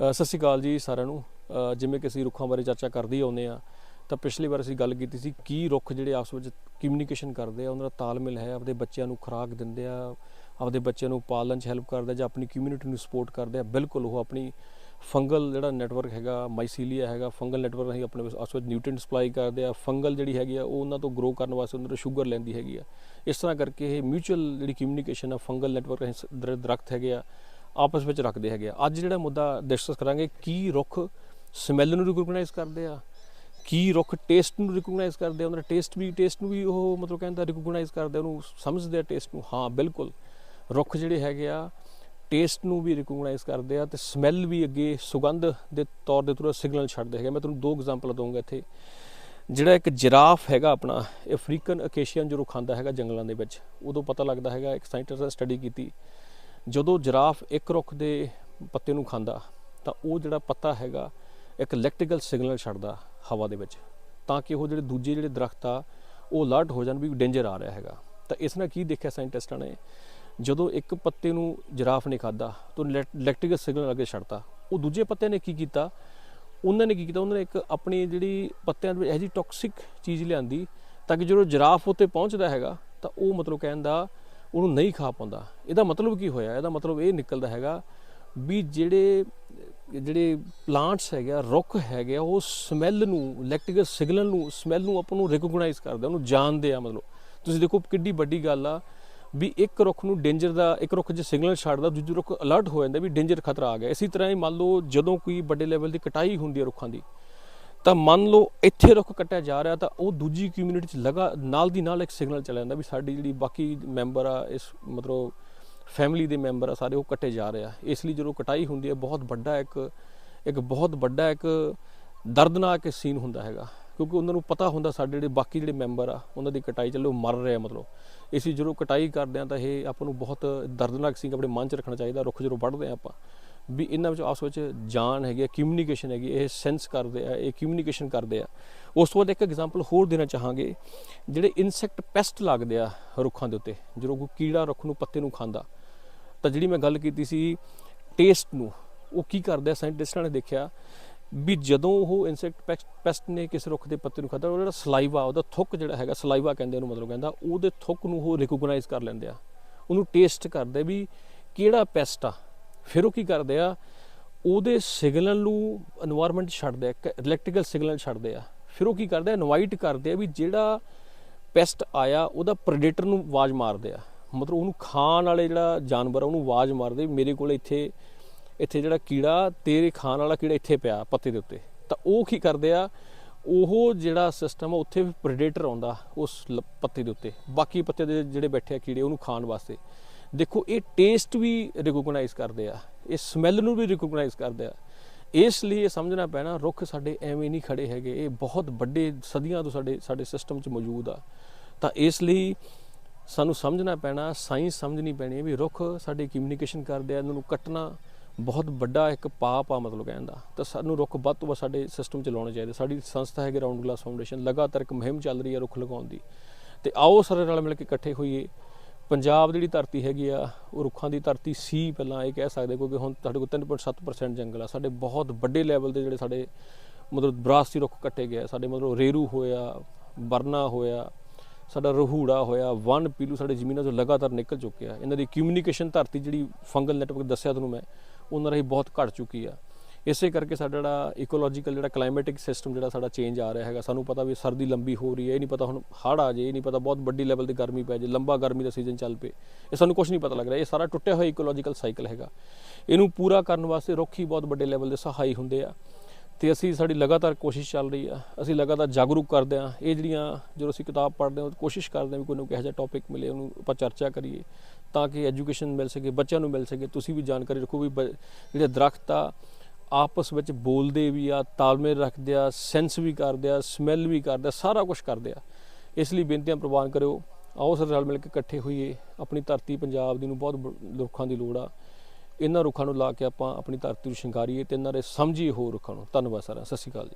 ਸਤਿ ਸ਼੍ਰੀ ਅਕਾਲ ਜੀ ਸਾਰਿਆਂ ਨੂੰ। ਜਿਵੇਂ ਕਿ ਅਸੀਂ ਰੁੱਖਾਂ ਬਾਰੇ ਚਰਚਾ ਕਰਦੇ ਆਉਂਦੇ ਆ ਤਾਂ ਪਿਛਲੀ ਵਾਰ ਅਸੀਂ ਗੱਲ ਕੀਤੀ ਸੀ ਕੀ ਰੁੱਖ ਜਿਹੜੇ ਆਪਸ ਵਿੱਚ ਕਮਿਊਨੀਕੇਸ਼ਨ ਕਰਦੇ ਆ, ਉਹਨਾਂ ਦਾ ਤਾਲਮੇਲ ਹੈ, ਆਪਦੇ ਬੱਚਿਆਂ ਨੂੰ ਖੁਰਾਕ ਦਿੰਦੇ ਆ, ਆਪਦੇ ਬੱਚਿਆਂ ਨੂੰ ਪਾਲਣ 'ਚ ਹੈਲਪ ਕਰਦੇ ਆ ਜਾਂ ਆਪਣੀ ਕਮਿਊਨਿਟੀ ਨੂੰ ਸਪੋਰਟ ਕਰਦੇ ਆ। ਬਿਲਕੁਲ ਉਹ ਆਪਣੀ ਫੰਗਲ ਜਿਹੜਾ ਨੈਟਵਰਕ ਹੈਗਾ ਮਾਈਸੀਲੀਆ ਹੈਗਾ ਫੰਗਲ ਨੈਟਵਰਕ ਅਸੀਂ ਆਪਣੇ ਆਪਸ ਵਿੱਚ ਨਿਊਟ੍ਰੀਐਂਟ ਸਪਲਾਈ ਕਰਦੇ ਆ। ਫੰਗਲ ਜਿਹੜੀ ਹੈਗੀ ਆ, ਉਹ ਉਹਨਾਂ ਤੋਂ ਗਰੋ ਕਰਨ ਵਾਸਤੇ ਉਹਨਾਂ ਤੋਂ ਸ਼ੂਗਰ ਲੈਂਦੀ ਹੈਗੀ ਆ। ਇਸ ਤਰ੍ਹਾਂ ਕਰਕੇ ਇਹ ਮਿਊਚੁਅਲ ਜਿਹੜੀ ਕਮਿਊਨੀਕੇਸ਼ਨ ਆ ਫੰਗਲ ਨੈਟਵਰਕ ਅਸੀਂ ਦਰ- ਦਰਖਤ ਹੈਗੇ ਆ ਆਪਸ ਵਿੱਚ ਰੱਖਦੇ ਹੈਗੇ ਆ। ਅੱਜ ਜਿਹੜਾ ਮੁੱਦਾ ਡਿਸਕਸ ਕਰਾਂਗੇ, ਕੀ ਰੁੱਖ ਸਮੈਲ ਨੂੰ ਰਿਕਗਨਾਈਜ਼ ਕਰਦੇ ਆ? ਕੀ ਰੁੱਖ ਟੇਸਟ ਨੂੰ ਰਿਕਗਨਾਈਜ਼ ਕਰਦੇ ਆ? ਉਹਨਾਂ ਦਾ ਟੇਸਟ ਵੀ ਟੇਸਟ ਨੂੰ ਵੀ ਉਹ ਮਤਲਬ ਕਹਿੰਦਾ ਰਿਕਗਨਾਈਜ਼ ਕਰਦੇ ਉਹਨੂੰ ਸਮਝਦੇ ਆ ਟੇਸਟ ਨੂੰ। ਹਾਂ, ਬਿਲਕੁਲ। ਰੁੱਖ ਜਿਹੜੇ ਹੈਗੇ ਆ ਟੇਸਟ ਨੂੰ ਵੀ ਰਿਕਗਨਾਈਜ਼ ਕਰਦੇ ਆ ਤੇ ਸਮੈਲ ਵੀ ਅੱਗੇ ਸੁਗੰਧ ਦੇ ਤੌਰ ਦੇ ਥਰੂ ਸਿਗਨਲ ਛੱਡਦੇ ਹੈਗੇ ਮੈਂ ਤੁਹਾਨੂੰ ਦੋ ਐਗਜ਼ਾਮਪਲ ਦਊਂਗਾ ਇੱਥੇ। ਜਿਹੜਾ ਇੱਕ ਜਿਰਾਫ ਹੈਗਾ ਆਪਣਾ ਅਫਰੀਕਨ ਅਕੇਸ਼ੀਅਨ ਜੋ ਰੁੱਖ ਖਾਂਦਾ ਹੈਗਾ ਜੰਗਲਾਂ ਦੇ ਵਿੱਚ। ਉਦੋਂ ਪਤਾ ਲੱਗਦਾ ਹੈਗਾ, ਇੱਕ ਸਾਇੰਟਿਸਟ ਨੇ ਸਟੱਡੀ ਕੀਤੀ ਜਦੋਂ ਜਿਰਾਫ ਇੱਕ ਰੁੱਖ ਦੇ ਪੱਤੇ ਨੂੰ ਖਾਂਦਾ, ਤਾਂ ਉਹ ਜਿਹੜਾ ਪੱਤਾ ਹੈਗਾ, ਇੱਕ ਇਲੈਕਟ੍ਰੀਕਲ ਸਿਗਨਲ ਛੱਡਦਾ ਹਵਾ ਦੇ ਵਿੱਚ, ਤਾਂ ਕਿ ਉਹ ਜਿਹੜੇ ਦੂਜੇ ਜਿਹੜੇ ਦਰਖਤ ਆ, ਉਹ ਅਲਰਟ ਹੋ ਜਾਣ ਵੀ ਡੇਂਜਰ ਆ ਰਿਹਾ ਹੈਗਾ। ਤਾਂ ਇਸ ਨਾਲ ਕੀ ਦੇਖਿਆ ਸਾਇੰਟਿਸਟਾਂ ਨੇ? ਜਦੋਂ ਇੱਕ ਪੱਤੇ ਨੂੰ ਜਿਰਾਫ ਨੇ ਖਾਦਾ ਤਾਂ ਇਲੈਕਟ੍ਰੀਕਲ ਸਿਗਨਲ ਅੱਗੇ ਛੱਡਤਾ। ਉਹ ਦੂਜੇ ਪੱਤੇ ਨੇ ਕੀ ਕੀਤਾ? ਉਹਨਾਂ ਨੇ ਕੀ ਕੀਤਾ? ਉਹਨਾਂ ਨੇ ਇੱਕ ਆਪਣੀ ਜਿਹੜੀ ਪੱਤਿਆਂ ਦੇ ਵਿੱਚ ਇਹੋ ਜਿਹੀ ਟੌਕਸਿਕ ਚੀਜ਼ ਲਿਆਂਦੀ, ਤਾਂ ਕਿ ਜਦੋਂ ਜਿਰਾਫ ਉੱਤੇ ਪਹੁੰਚਦਾ ਹੈਗਾ, ਤਾਂ ਉਹ ਮਤਲਬ ਕਹਿੰਦਾ ਉਹਨੂੰ ਨਹੀਂ ਖਾ ਪਾਉਂਦਾ। ਇਹਦਾ ਮਤਲਬ ਕੀ ਹੋਇਆ? ਇਹਦਾ ਮਤਲਬ ਇਹ ਨਿਕਲਦਾ ਹੈਗਾ ਵੀ ਜਿਹੜੇ ਜਿਹੜੇ ਪਲਾਂਟਸ ਹੈਗੇ ਆ, ਰੁੱਖ ਹੈਗੇ ਆ, ਉਹ ਸਮੈਲ ਨੂੰ ਇਲੈਕਟ੍ਰੀਕਲ ਸਿਗਨਲ ਨੂੰ ਸਮੈਲ ਨੂੰ ਆਪਾਂ ਨੂੰ ਰਿਕਗਨਾਈਜ਼ ਕਰਦੇ ਉਹਨੂੰ ਜਾਣਦੇ ਆ ਮਤਲਬ। ਤੁਸੀਂ ਦੇਖੋ ਕਿੱਡੀ ਵੱਡੀ ਗੱਲ ਆ ਵੀ ਇੱਕ ਰੁੱਖ ਨੂੰ ਡੇਂਜਰ ਦਾ, ਇੱਕ ਰੁੱਖ ਜੇ ਸਿਗਨਲ ਛੱਡਦਾ, ਦੂਜੇ ਰੁੱਖ ਅਲਰਟ ਹੋ ਜਾਂਦਾ ਵੀ ਡੇਂਜਰ ਖਤਰਾ ਆ ਗਿਆ। ਇਸੇ ਤਰ੍ਹਾਂ ਹੀ ਮੰਨ ਲਓ ਜਦੋਂ ਕੋਈ ਵੱਡੇ ਲੈਵਲ ਦੀ ਕਟਾਈ ਹੁੰਦੀ ਹੈ ਰੁੱਖਾਂ ਦੀ ਤਾਂ ਮੰਨ ਲਓ ਇੱਥੇ ਰੁੱਖ ਕੱਟਿਆ ਜਾ ਰਿਹਾ ਤਾਂ ਉਹ ਦੂਜੀ ਕਮਿਊਨਿਟੀ 'ਚ ਲਗਾ, ਨਾਲ ਦੀ ਨਾਲ ਇੱਕ ਸਿਗਨਲ ਚੱਲ ਜਾਂਦਾ ਵੀ ਸਾਡੀ ਜਿਹੜੀ ਬਾਕੀ ਮੈਂਬਰ ਆ, ਇਸ ਮਤਲਬ ਫੈਮਿਲੀ ਦੇ ਮੈਂਬਰ ਆ, ਸਾਰੇ ਉਹ ਕੱਟੇ ਜਾ ਰਹੇ ਆ। ਇਸ ਲਈ ਜਦੋਂ ਕਟਾਈ ਹੁੰਦੀ ਹੈ, ਬਹੁਤ ਵੱਡਾ ਇੱਕ ਇੱਕ ਬਹੁਤ ਵੱਡਾ ਇੱਕ ਦਰਦਨਾਕ ਸੀਨ ਹੁੰਦਾ ਹੈਗਾ। ਕਿਉਂਕਿ ਉਹਨਾਂ ਨੂੰ ਪਤਾ ਹੁੰਦਾ ਸਾਡੇ ਜਿਹੜੇ ਬਾਕੀ ਜਿਹੜੇ ਮੈਂਬਰ ਆ, ਉਹਨਾਂ ਦੀ ਕਟਾਈ ਚੱਲੋ ਉਹ ਮਰ ਰਹੇ ਆ ਮਤਲਬ। ਇਸ ਲਈ ਜਦੋਂ ਕਟਾਈ ਕਰਦੇ ਆ ਤਾਂ ਇਹ ਆਪਾਂ ਨੂੰ ਬਹੁਤ ਦਰਦਨਾਕ ਸੀਨ ਆਪਣੇ ਮਨ 'ਚ ਰੱਖਣਾ ਚਾਹੀਦਾ, ਰੁੱਖ ਜਦੋਂ ਵੱਢਦੇ ਆ ਆਪਾਂ। ਵੀ ਇਹਨਾਂ ਵਿੱਚ ਆਪਸ ਵਿੱਚ ਜਾਨ ਹੈਗੀ ਹੈ ਕਮਿਊਨੀਕੇਸ਼ਨ ਹੈਗੀ ਇਹ ਸੈਂਸ ਕਰਦੇ ਆ, ਇਹ ਕਮਿਊਨੀਕੇਸ਼ਨ ਕਰਦੇ ਆ। ਉਸ ਤੋਂ ਬਾਅਦ ਇੱਕ ਐਗਜ਼ਾਮਪਲ ਹੋਰ ਦੇਣਾ ਚਾਹਾਂਗੇ, ਜਿਹੜੇ ਇਨਸੈਕਟ ਪੈਸਟ ਲੱਗਦੇ ਆ ਰੁੱਖਾਂ ਦੇ ਉੱਤੇ, ਜਦੋਂ ਕੋਈ ਕੀੜਾ ਰੁੱਖ ਨੂੰ ਪੱਤੇ ਨੂੰ ਖਾਂਦਾ। ਤਾਂ ਜਿਹੜੀ ਮੈਂ ਗੱਲ ਕੀਤੀ ਸੀ ਟੇਸਟ ਨੂੰ, ਉਹ ਕੀ ਕਰਦੇ ਆ ਸਾਇੰਟਿਸਟਾਂ ਨੇ ਦੇਖਿਆ ਵੀ ਜਦੋਂ ਉਹ ਇਨਸੈਕਟ ਪੈਸਟ ਨੇ ਕਿਸੇ ਰੁੱਖ ਦੇ ਪੱਤੇ ਨੂੰ ਖਾਦਾ ਉਹ ਜਿਹੜਾ ਸਲਾਈਵਾ ਉਹਦਾ ਥੁੱਕ ਜਿਹੜਾ ਹੈਗਾ ਸਲਾਈਵਾ ਕਹਿੰਦੇ ਉਹਨੂੰ ਮਤਲਬ ਕਹਿੰਦਾ, ਉਹਦੇ ਥੁੱਕ ਨੂੰ ਉਹ ਰਿਕੋਗਨਾਈਜ਼ ਕਰ ਲੈਂਦੇ ਆ। ਉਹਨੂੰ ਟੇਸਟ ਕਰਦੇ ਵੀ ਕਿਹੜਾ ਪੈਸਟ ਆ? ਫਿਰ ਉਹ ਕੀ ਕਰਦੇ ਆ? ਉਹਦੇ ਸਿਗਨਲ ਨੂੰ এনवायरमेंट ਛੱਡਦੇ ਆ ਇਲੈਕਟ੍ਰੀਕਲ ਸਿਗਨਲ ਛੱਡਦੇ ਆ। ਫਿਰ ਉਹ ਕੀ ਕਰਦੇ ਆ? ਇਨਵਾਈਟ ਕਰਦੇ ਆ ਵੀ ਜਿਹੜਾ ਪੈਸਟ ਆਇਆ, ਉਹਦਾ ਪ੍ਰੈਡੇਟਰ ਨੂੰ ਆਵਾਜ਼ ਮਾਰਦੇ ਆ। ਮਤਲਬ ਉਹਨੂੰ ਖਾਣ ਵਾਲੇ ਜਿਹੜਾ ਜਾਨਵਰ ਆ, ਉਹਨੂੰ ਆਵਾਜ਼ ਮਾਰਦੇ ਮੇਰੇ ਕੋਲ ਇੱਥੇ ਇੱਥੇ ਜਿਹੜਾ ਕੀੜਾ, ਤੇਰੇ ਖਾਣ ਵਾਲਾ ਕੀੜਾ ਇੱਥੇ ਪਿਆ ਪੱਤੇ ਦੇ ਉੱਤੇ। ਤਾਂ ਉਹ ਕੀ ਕਰਦੇ ਆ? ਉਹ ਜਿਹੜਾ ਸਿਸਟਮ ਆ, ਉੱਥੇ ਵੀ ਪ੍ਰੈਡੇਟਰ ਆਉਂਦਾ ਉਸ ਪੱਤੇ ਦੇ ਉੱਤੇ। ਬਾਕੀ ਪੱਤੇ ਦੇ ਜਿਹੜੇ ਬੈਠੇ ਆ ਕੀੜੇ, ਉਹਨੂੰ ਖਾਣ ਵਾਸਤੇ। ਦੇਖੋ, ਇਹ ਟੇਸਟ ਵੀ ਰਿਕੋਗਨਾਈਜ਼ ਕਰਦੇ ਆ, ਇਹ ਸਮੈਲ ਨੂੰ ਵੀ ਰਿਕੋਗਨਾਈਜ਼ ਕਰਦੇ ਆ। ਇਸ ਲਈ ਇਹ ਸਮਝਣਾ ਪੈਣਾ, ਰੁੱਖ ਸਾਡੇ ਐਵੇਂ ਨਹੀਂ ਖੜੇ ਹੈਗੇ, ਇਹ ਬਹੁਤ ਵੱਡੇ ਸਦੀਆਂ ਤੋਂ ਸਾਡੇ ਸਾਡੇ ਸਿਸਟਮ 'ਚ ਮੌਜੂਦ ਆ। ਤਾਂ ਇਸ ਲਈ ਸਾਨੂੰ ਸਮਝਣਾ ਪੈਣਾ ਸਾਇੰਸ ਸਮਝਣੀ ਪੈਣੀ ਹੈ ਵੀ ਰੁੱਖ ਸਾਡੇ ਕਮਿਊਨੀਕੇਸ਼ਨ ਕਰਦੇ ਆ, ਇਹਨਾਂ ਨੂੰ ਕੱਟਣਾ ਬਹੁਤ ਵੱਡਾ ਇੱਕ ਪਾਪ ਆ ਮਤਲਬ ਕਹਿਣ ਦਾ। ਤਾਂ ਸਾਨੂੰ ਰੁੱਖ ਵੱਧ ਤੋਂ ਵੱਧ ਸਾਡੇ ਸਿਸਟਮ 'ਚ ਲਾਉਣੇ ਚਾਹੀਦੇ। ਸਾਡੀ ਸੰਸਥਾ ਹੈਗੀ ਰਾਉਂਡ ਗਲਾਸ ਫਾਊਂਡੇਸ਼ਨ ਲਗਾਤਾਰ ਇੱਕ ਮੁਹਿੰਮ ਚੱਲ ਰਹੀ ਹੈ ਰੁੱਖ ਲਗਾਉਣ ਦੀ। ਤੇ ਆਓ ਸਾਰੇ ਨਾਲ ਮਿਲ ਕੇ ਇਕੱਠੇ ਹੋਈਏ। ਪੰਜਾਬ ਦੀ ਜਿਹੜੀ ਧਰਤੀ ਹੈਗੀ ਆ, ਉਹ ਰੁੱਖਾਂ ਦੀ ਧਰਤੀ ਸੀ ਪਹਿਲਾਂ, ਇਹ ਕਹਿ ਸਕਦੇ ਕਿਉਂਕਿ ਹੁਣ ਸਾਡੇ ਕੋਲ 3.7% ਜੰਗਲ ਆ। ਸਾਡੇ ਬਹੁਤ ਵੱਡੇ ਲੈਵਲ ਦੇ ਜਿਹੜੇ ਸਾਡੇ ਮਤਲਬ ਵਿਰਾਸਤੀ ਰੁੱਖ ਕੱਟੇ ਗਏ ਆ। ਸਾਡੇ ਮਤਲਬ ਰੇਰੂ ਹੋਇਆ ਬਰਨਾ ਹੋਇਆ, ਸਾਡਾ ਰਹੂੜਾ ਹੋਇਆ ਵਨ ਪੀਲੂ ਸਾਡੇ ਜ਼ਮੀਨਾਂ ਤੋਂ ਲਗਾਤਾਰ ਨਿਕਲ ਚੁੱਕਿਆ ਇਹਨਾਂ ਦੀ ਕਮਿਊਨੀਕੇਸ਼ਨ ਧਰਤੀ ਜਿਹੜੀ ਫੰਗਲ ਨੈਟਵਰਕ ਦੱਸਿਆ ਤੁਹਾਨੂੰ ਮੈਂ, ਉਹਨਾਂ ਰਾਹੀਂ ਬਹੁਤ ਘਟ ਚੁੱਕੀ ਆ। ਇਸੇ ਕਰਕੇ ਸਾਡਾ ਜਿਹੜਾ ਇਕੋਲੋਜੀਕਲ ਜਿਹੜਾ ਕਲਾਈਮੈਟਿਕ ਸਿਸਟਮ ਜਿਹੜਾ ਸਾਡਾ ਚੇਂਜ ਆ ਰਿਹਾ ਹੈਗਾ, ਸਾਨੂੰ ਪਤਾ ਵੀ ਸਰਦੀ ਲੰਬੀ ਹੋ ਰਹੀ ਹੈ, ਇਹ ਨਹੀਂ ਪਤਾ ਹੁਣ ਹੜ੍ਹ ਆ ਜੇ, ਇਹ ਨਹੀਂ ਪਤਾ ਬਹੁਤ ਵੱਡੀ ਲੈਵਲ 'ਤੇ ਗਰਮੀ ਪੈ ਜੇ, ਲੰਬਾ ਗਰਮੀ ਦਾ ਸੀਜ਼ਨ ਚੱਲ ਪਏ, ਇਹ ਸਾਨੂੰ ਕੁਝ ਨਹੀਂ ਪਤਾ ਲੱਗ ਰਿਹਾ, ਇਹ ਸਾਰਾ ਟੁੱਟਿਆ ਹੋਇਆ ਇਕੋਲੋਜੀਕਲ ਸਾਈਕਲ ਹੈਗਾ। ਇਹਨੂੰ ਪੂਰਾ ਕਰਨ ਵਾਸਤੇ ਰੁੱਖ ਹੀ ਬਹੁਤ ਵੱਡੇ ਲੈਵਲ ਦੇ ਸਹਾਈ ਹੁੰਦੇ ਆ ਤੇ ਅਸੀਂ ਸਾਡੀ ਲਗਾਤਾਰ ਕੋਸ਼ਿਸ਼ ਚੱਲ ਰਹੀ ਆ, ਅਸੀਂ ਲਗਾਤਾਰ ਜਾਗਰੂਕ ਕਰਦੇ ਆ, ਇਹ ਜਿਹੜੀਆਂ ਜਦੋਂ ਅਸੀਂ ਕਿਤਾਬ ਪੜ੍ਹਦੇ ਹਾਂ, ਕੋਸ਼ਿਸ਼ ਕਰਦੇ ਆ ਵੀ ਕੋਈ ਨੂੰ ਕਿਹੋ ਜਿਹਾ ਟੌਪਿਕ ਮਿਲੇ, ਉਹਨੂੰ ਆਪਾਂ ਚਰਚਾ ਕਰੀਏ ਤਾਂ ਕਿ ਐਜੂਕੇਸ਼ਨ ਮਿਲ ਸਕੇ, ਬੱਚਿਆਂ ਨੂੰ ਮਿਲ ਸਕੇ, ਤੁਸੀਂ ਵੀ ਜਾਣਕਾਰੀ ਰੱਖੋ ਵੀ ਬ- ਜਿਹੜੇ ਦਰਖਤ ਆ ਆਪਸ ਵਿੱਚ ਬੋਲਦੇ ਵੀ ਆ, ਤਾਲਮੇਲ ਰੱਖਦੇ ਆ ਸੈਂਸ ਵੀ ਕਰਦੇ ਆ ਸਮੈਲ ਵੀ ਕਰਦੇ ਆ, ਸਾਰਾ ਕੁਝ ਕਰਦੇ ਆ। ਇਸ ਲਈ ਬੇਨਤੀਆਂ ਪ੍ਰਵਾਨ ਕਰਿਓ। ਆਓ ਸਾਰੇ ਰਲ ਮਿਲ ਕੇ ਇਕੱਠੇ ਹੋਈਏ। ਆਪਣੀ ਧਰਤੀ ਪੰਜਾਬ ਦੀ ਨੂੰ ਬਹੁਤ ਰੁੱਖਾਂ ਦੀ ਲੋੜ ਆ। ਇਹਨਾਂ ਰੁੱਖਾਂ ਨੂੰ ਲਾ ਕੇ ਆਪਾਂ ਆਪਣੀ ਧਰਤੀ ਨੂੰ ਸ਼ਿੰਗਾਰੀਏ ਤੇ ਇਹਨਾਂ ਦੇ ਸਮਝੀਏ ਹੋਰ ਰੁੱਖਾਂ ਨੂੰ। ਧੰਨਵਾਦ ਸਾਰਿਆਂ ਸਤਿ ਸ਼੍ਰੀ ਅਕਾਲ ਜੀ।